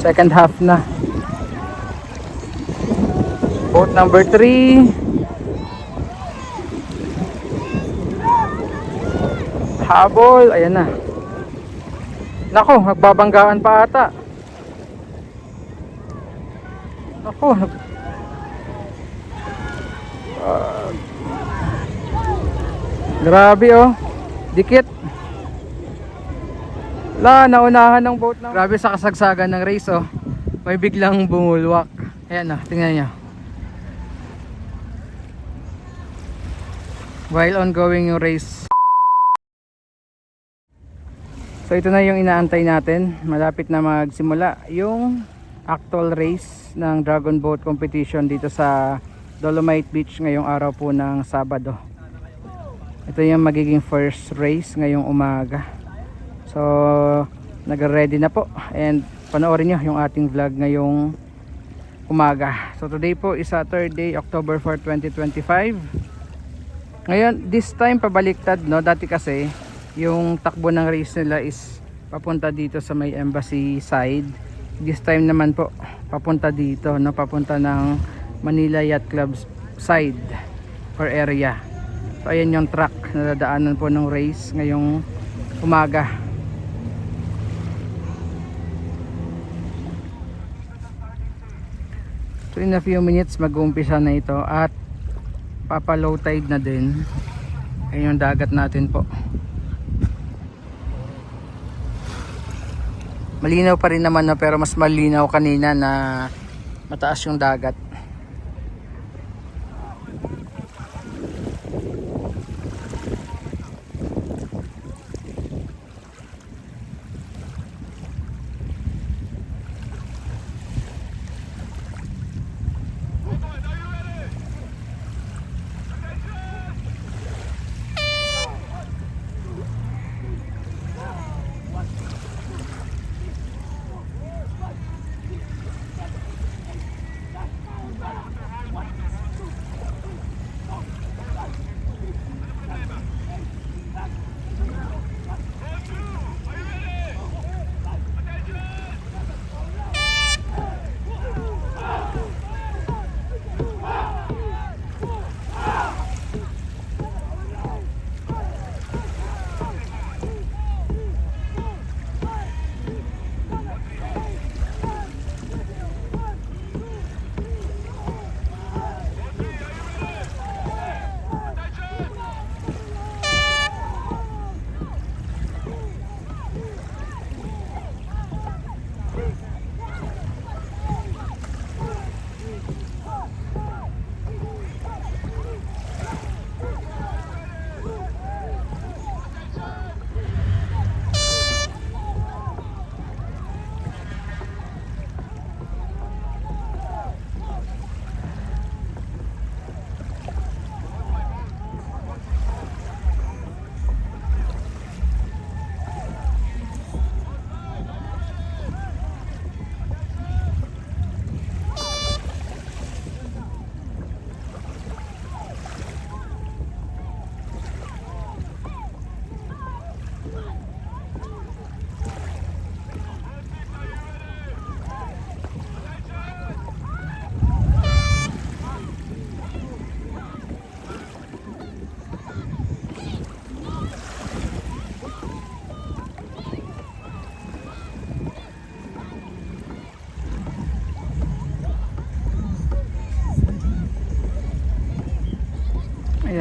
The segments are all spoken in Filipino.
Second half na. Boat number 3. Habol, ayan na. Nako, nagbabanggaan pa ata. Nako, nag... Ah. grabe oh. Dikit. La, naunahan ng boat na. Grabe sa kasagsagan ng race oh. May biglang bumulwak. Ayan na, tingnan niyo. While ongoing yung race. So ito na yung inaantay natin. Malapit na magsimula yung actual race ng Dragon Boat Competition dito sa Dolomite Beach ngayong araw po ng Sabado. Ito yung magiging first race ngayong umaga. So nag-ready na po and panoorin nyo yung ating vlog ngayong umaga. So today po is Saturday, October 4, 2025. Ngayon, this time pabaliktad no. Dati kasi yung takbo ng race nila is papunta dito sa may embassy side. This time naman po papunta dito no, papunta ng Manila Yacht Club side or area. So ayan yung track na dadaanan po ng race ngayong umaga. So in a few minutes mag-uumpisa na ito at papa low tide na din. Ayun yung dagat natin po. Malinaw pa rin naman no, pero mas malinaw kanina na mataas yung dagat.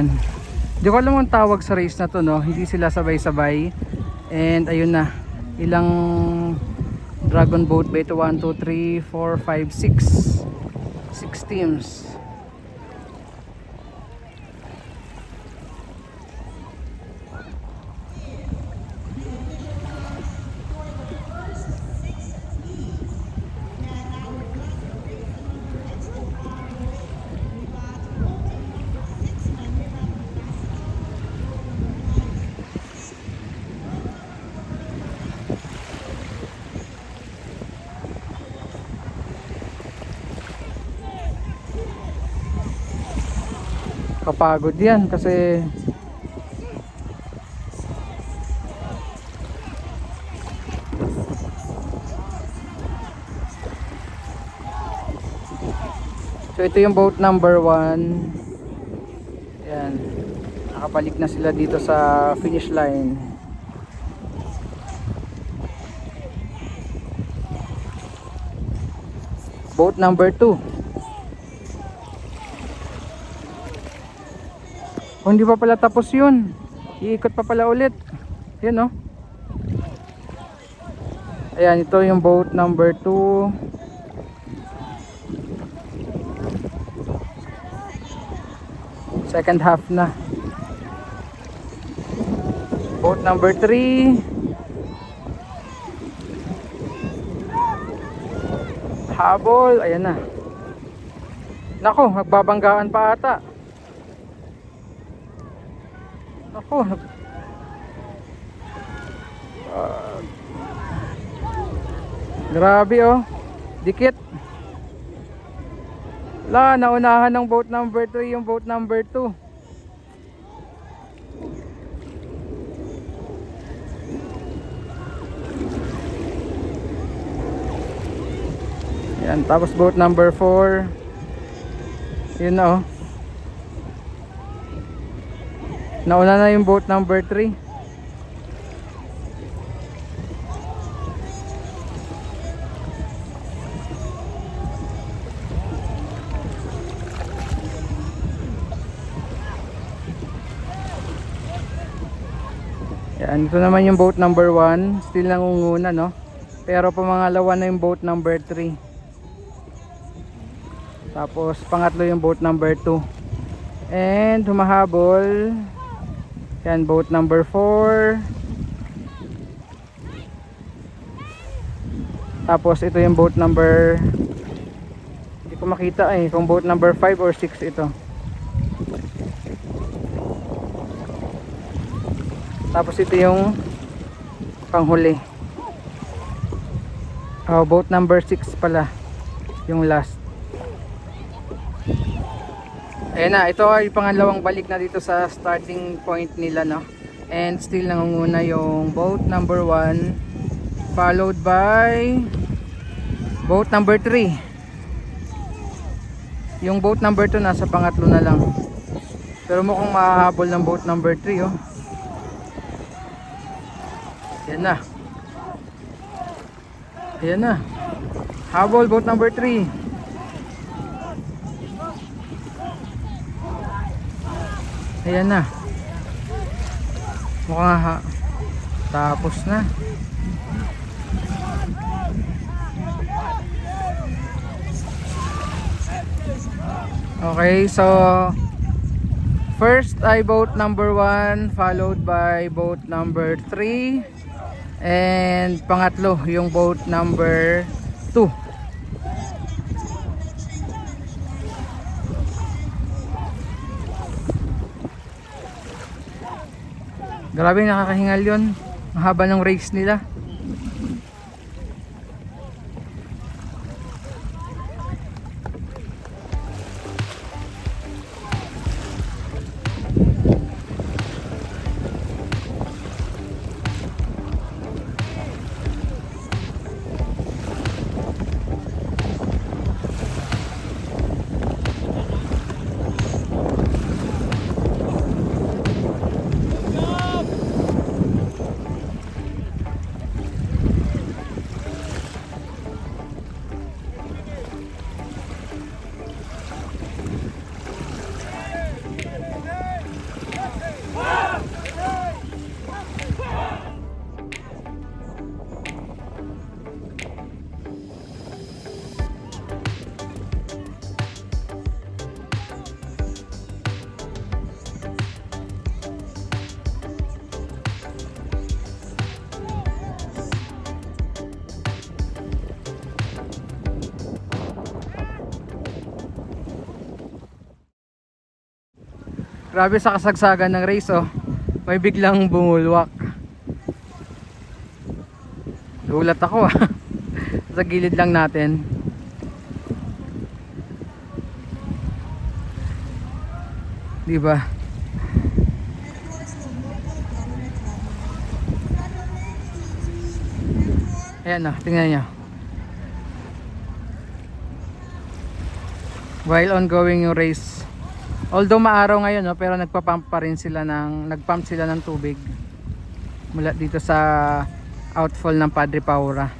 Ayan. Di ko alam ang tawag sa race na to no. Hindi sila sabay-sabay. And ayun na. Ilang dragon boat ba ito? 1, 2, 3, 4, 5, 6. 6 teams. nakakapagod yan kasi So ito yung boat number 1. Ayan. Nakabalik na sila dito sa finish line. Boat number 2. Oh, hindi pa pala tapos yun. Iikot pa pala ulit. Yan oh. Ayan, ito yung boat number 2. Second half na. Boat number 3. Habol, ayan na. Nako, magbabanggaan pa ata. Nag... Ah. grabe oh. Dikit. La, naunahan ng boat number 3 yung boat number 2. Yan, tapos boat number 4. Yun na oh. Nauna na yung boat number 3. Yan, ito naman yung boat number 1. Still nangunguna, no? Pero pamangalawa na yung boat number 3. Tapos pangatlo yung boat number 2. And humahabol. Yan, boat number 4. Tapos ito yung boat number Hindi ko makita eh kung boat number 5 or 6 ito. Tapos ito yung panghuli. Oh, boat number 6 pala. Yung last. Ayan na, ito ay pangalawang balik na dito sa starting point nila, no? And still nangunguna yung boat number 1 followed by boat number 3. Yung boat number 2 nasa pangatlo na lang. Pero mukhang mahahabol ng boat number 3, oh. Ayan na. Ayan na. Habol boat number 3. Ayan na. Mukhang ha. Tapos na. Okay, so first ay boat number 1 followed by boat number 3 and pangatlo yung boat number 2. Grabe nakakahingal yun. Ang haba ng race nila. Grabe sa kasagsagan ng race oh. May biglang bumulwak. Gulat ako ah. sa gilid lang natin. Di ba? Ayan oh, tingnan niyo. while ongoing yung race. Although maaraw ngayon no, pero nagpa-pump pa rin sila ng nagpump sila ng tubig mula dito sa outfall ng Padre Paura.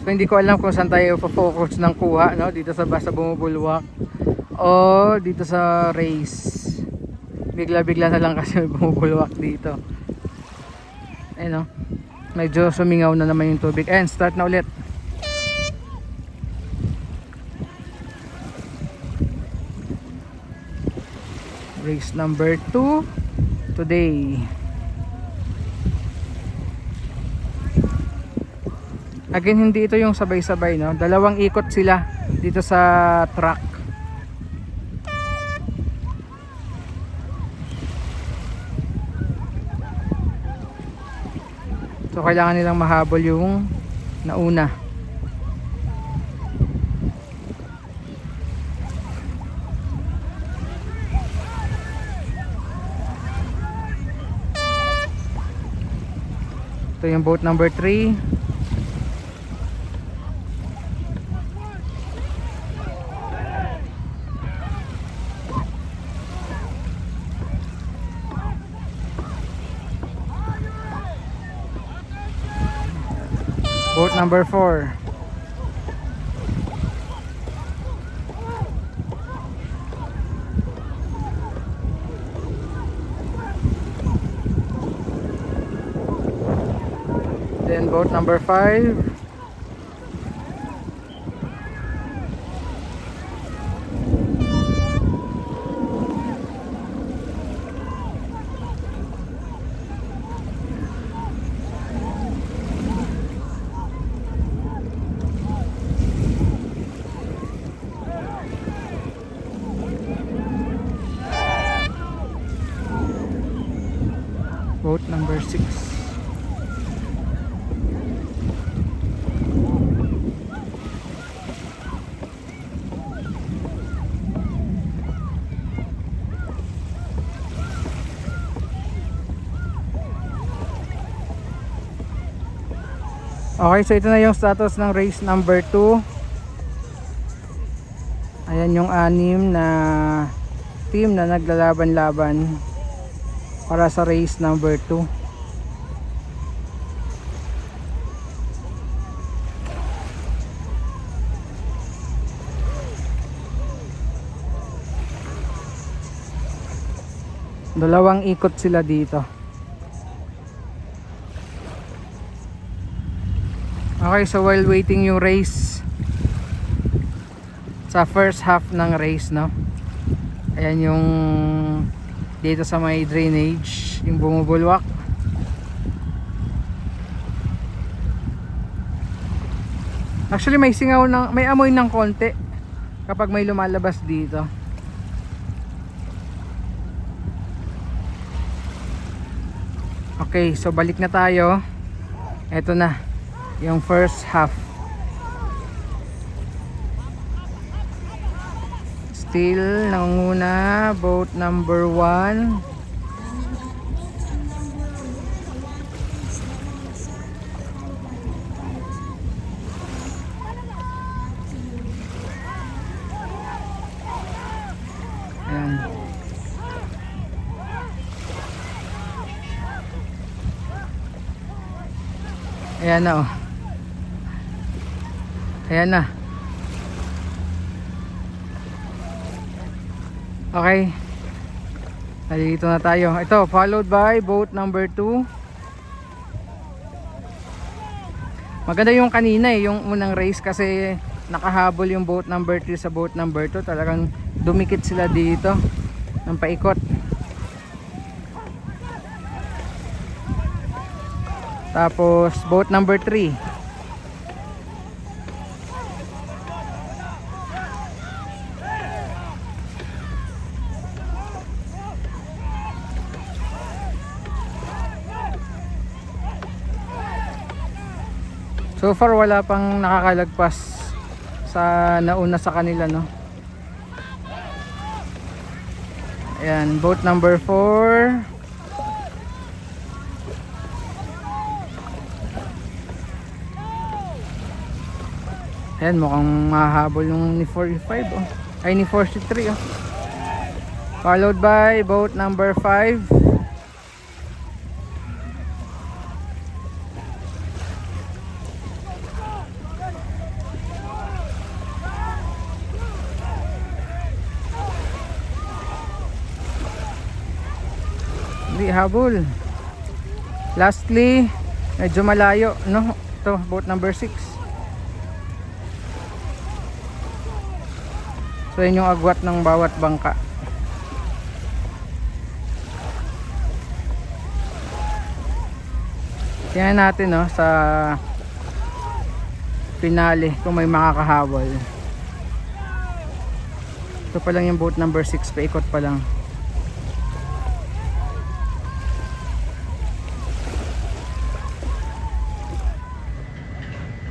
So hindi ko alam kung saan tayo focus ng kuha no dito sa basta bumubulwak o dito sa race. Bigla-bigla na lang kasi bumubulwak dito. Ayun no. Medyo sumingaw na naman yung tubig. And start na ulit. Race number 2 today. Again, hindi ito yung sabay-sabay, no? Dalawang ikot sila dito sa track. So, kailangan nilang mahabol yung nauna. Ito yung boat number 3. Boat number 4. Boat number 5. Boat number 6. Okay, so ito na yung status ng race number 2. Ayan yung anim na team na naglalaban-laban para sa race number 2. Dalawang ikot sila dito. Okay, so while waiting yung race sa first half ng race, no? Ayan yung dito sa may drainage, yung bumubulwak. Actually may singaw ng may amoy ng konti kapag may lumalabas dito. Okay, so balik na tayo. Ito na yung first half. Still nangunguna boat number 1. Ayan. Na oh. Ayan na. Okay. Nandito na tayo. Ito, followed by boat number 2. Maganda yung kanina eh, yung unang race kasi nakahabol yung boat number 3 sa boat number 2. Talagang dumikit sila dito ng paikot. Tapos boat number 3. So far wala pang nakakalagpas sa nauna sa kanila no. Ayan, boat number 4. Ayan, mukhang mahabol yung ni 45 oh. Ay, ni 43 oh. Followed by boat number 5. Hindi, habol. Lastly, medyo malayo, no? Ito, boat number 6. So, yun yung agwat ng bawat bangka. Tingnan natin, no, sa finale kung may makakahabol. Ito pa lang yung boat number 6, paikot pa lang.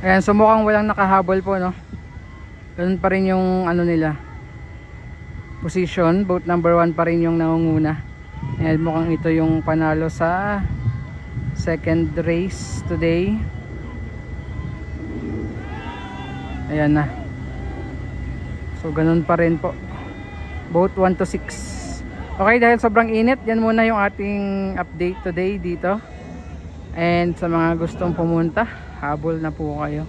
Ayan, so mukhang walang nakahabol po, no? Ganun pa rin yung ano nila. Position, boat number 1 pa rin yung nangunguna. Ayan, mukhang ito yung panalo sa second race today. Ayan na. So, ganun pa rin po. Boat 1 to 6. Okay, dahil sobrang init, yan muna yung ating update today dito. And sa mga gustong pumunta, habol na po kayo.